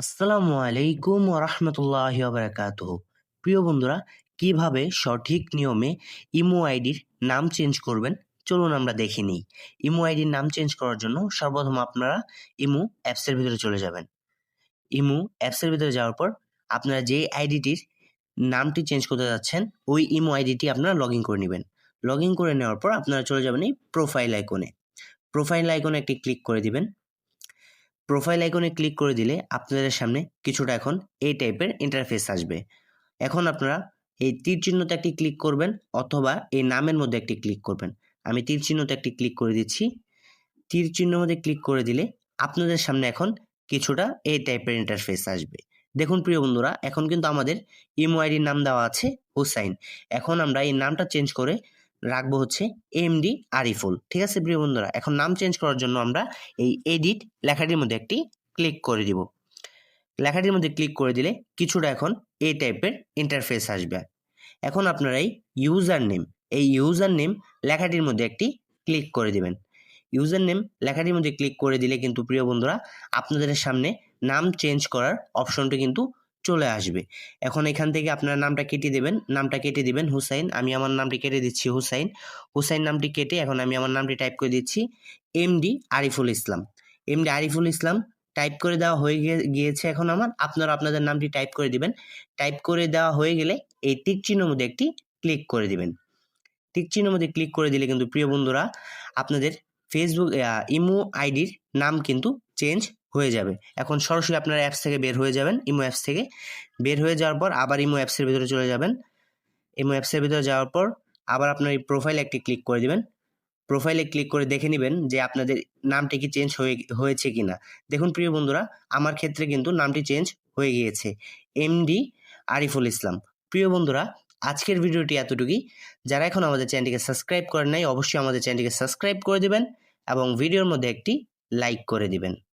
আসসালামু আলাইকুম রহমতুল্লাহ বারাকাতুহ প্রিয় বন্ধুরা, কীভাবে সঠিক নিয়মে ইমো আইডির নাম চেঞ্জ করবেন? চলুন আমরা দেখে নিই। ইমো আইডির নাম চেঞ্জ করার জন্য সর্বপ্রথম আপনারা ইমো অ্যাপসের ভিতরে চলে যাবেন। ইমো অ্যাপসের ভিতরে যাওয়ার পর আপনারা যে আইডিটির নামটি চেঞ্জ করতে যাচ্ছেন, ওই ইমো আইডিটি আপনারা লগ ইন করে নেবেন। লগ ইন করে নেওয়ার পর আপনারা চলে যাবেন এই প্রোফাইল আইকনে। প্রোফাইল আইকনে একটি ক্লিক করে দিবেন। প্রোফাইল আইকনে ক্লিক করে দিলে আপনাদের সামনে কিছুটা এখন এই টাইপের ইন্টারফেস আসবে। এখন আপনারা এই তীর চিহ্নতে একটি ক্লিক করবেন অথবা এই নামের মধ্যে একটি ক্লিক করবেন। আমি তীর চিহ্নতে একটি ক্লিক করে দিচ্ছি। তীর চিহ্নের মধ্যে ক্লিক করে দিলে আপনাদের সামনে এখন কিছুটা এই টাইপের ইন্টারফেস আসবে। দেখুন প্রিয় বন্ধুরা, এখন কিন্তু আমাদের ইমো আইডির নাম দেওয়া আছে, হুসাইন। এখন আমরা এই নামটা চেঞ্জ করে রাখব হচ্ছে এম এমডি আরিফুল ঠিক আছে প্রিয় বন্ধুরা? এখন নাম চেঞ্জ করার জন্য আমরা এই এডিট লেখাটির মধ্যে একটি ক্লিক করে দিব। লেখাটির মধ্যে ক্লিক করে দিলে কিছুটা এখন এই টাইপের ইন্টারফেস আসবে। এখন আপনারা এই ইউজার নেম এই ইউজার নেম লেখাটির মধ্যে একটি ক্লিক করে দিবেন। ইউজার নেম লেখাটির মধ্যে ক্লিক করে দিলে কিন্তু প্রিয় বন্ধুরা, আপনাদের সামনে নাম চেঞ্জ করার অপশনটি কিন্তু চলে আসবে। এখন এখান থেকে আপনার নামটা কেটে দেবেন। নামটা কেটে দিবেন হুসাইন। আমি আমার নামটি কেটে দিচ্ছি হুসাইন। হুসাইন নামটি কেটে এখন আমি আমার নামটি টাইপ করে দিচ্ছি MD Ariful Islam. MD Ariful Islam type করে দেওয়া হয়ে গিয়ে- গিয়েছে এখন আমার। আপনারা আপনাদের নামটি টাইপ করে দিবেন। টাইপ করে দেওয়া হয়ে গেলে এই টিক চিহ্নের মধ্যে একটি ক্লিক করে দিবেন। টিক চিহ্নের মধ্যে ক্লিক করে দিলে কিন্তু প্রিয় বন্ধুরা আপনাদের ফেসবুক ইমো আইডির নাম কিন্তু চেঞ্জ হয়ে যাবে। এখন সরাসরি আপনারা অ্যাপস থেকে বের হয়ে যাবেন ইমো অ্যাপস থেকে। বের হয়ে যাওয়ার পর আবার ইমো অ্যাপসের ভিতরে চলে যাবেন। ইমো অ্যাপসের ভিতরে যাওয়ার পর আবার আপনার এই প্রোফাইলে একটি ক্লিক করে দেবেন। প্রোফাইলে ক্লিক করে দেখে নেবেন যে আপনাদের নামটি কি চেঞ্জ হয়ে, হয়েছে কিনা। দেখুন প্রিয় বন্ধুরা, আমার ক্ষেত্রে কিন্তু নামটি চেঞ্জ হয়ে গিয়েছে। এমডি আরিফুল ইসলাম। প্রিয় বন্ধুরা, আজকের ভিডিওটি এতটুকুই। যারা এখন আমাদের চ্যানেলটিকে সাবস্ক্রাইব করেন নাই, অবশ্যই আমাদের চ্যানেলটিকে সাবস্ক্রাইব করে দিবেন। এবং ভিডিওর মধ্যে একটি লাইক করে দিবেন।